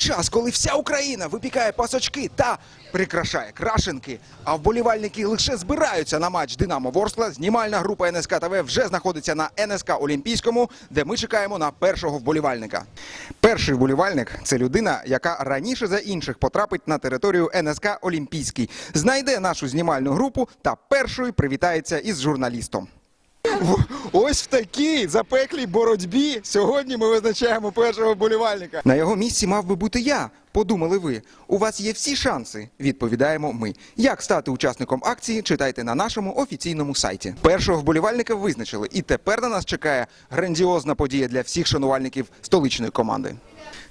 час, коли вся Україна випікає пасочки та прикрашає крашенки, а вболівальники лише збираються на матч Динамо Ворскла, знімальна група НСК ТВ вже знаходиться на НСК Олімпійському, де ми чекаємо на першого вболівальника. Перший вболівальник це людина, яка раніше за інших потрапить на територію НСК Олімпійський, знайде нашу знімальну групу та першою привітається із журналістом. Ось в такій запеклій боротьбі сьогодні ми визначаємо першого вболівальника. На його місці мав би бути я. Подумали ви. У вас є всі шанси. Відповідаємо ми. Як стати учасником акції, читайте на нашому офіційному сайті. Першого вболівальника визначили, і тепер на нас чекає грандіозна подія для всіх шанувальників столичної команди.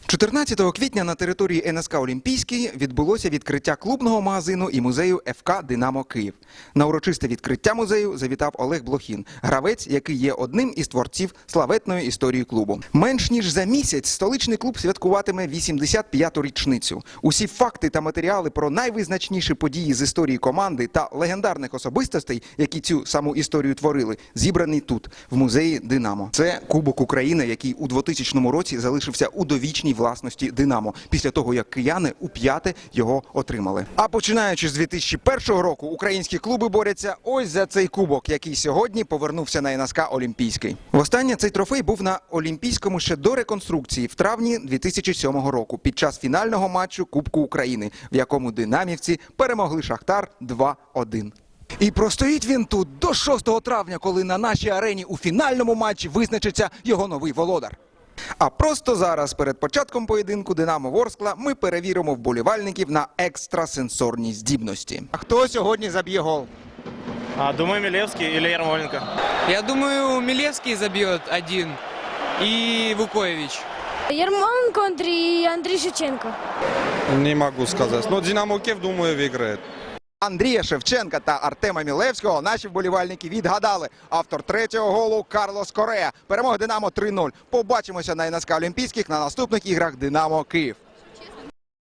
14 квітня на території НСК Олімпійський відбулося відкриття клубного магазину і музею ФК Динамо Київ. На урочисте відкриття музею завітав Олег Блохін, гравець, який є одним із творців славетної історії клубу. Менш ніж за місяць столичний клуб святкуватиме 85-ту річницю. Усі факти та матеріали про найвизначніші події з історії команди та легендарних особистостей, які цю саму історію творили, зібрані тут, в музеї Динамо. Це Кубок України, який у 2000 році залишився у довічній власності Динамо, після того як кияни у п'яте його отримали. А починаючи з 2001 року, українські клуби борються ось за цей кубок, який сьогодні повернувся на НСК Олімпійський. Востаннє цей трофей був на Олімпійському ще до реконструкції в травні 2007 року під час фінального матчу Кубку України, в якому динамівці перемогли Шахтар 2-1. І простоїть він тут до 6 травня, коли на нашій арені у фінальному матчі визначиться його новий володар. А просто зараз, перед початком поєдинку Динамо Ворскла, ми перевіримо вболівальників на екстрасенсорні здібності. А хто сьогодні заб'є гол? А, думаю, Милевский или Ярмоленко. Я думаю, Милевский забьет один и Вукович. Ермоленко Андрей и Андрей Шевченко. Не могу сказать. Но Динамо Киев, думаю, выиграет. Андрія Шевченка та Артема Мілевського наші вболівальники відгадали. Автор третього голу Карлос Корея. Перемога Динамо 3-0. Побачимося на НСК Олімпійських на наступних іграх Динамо Київ.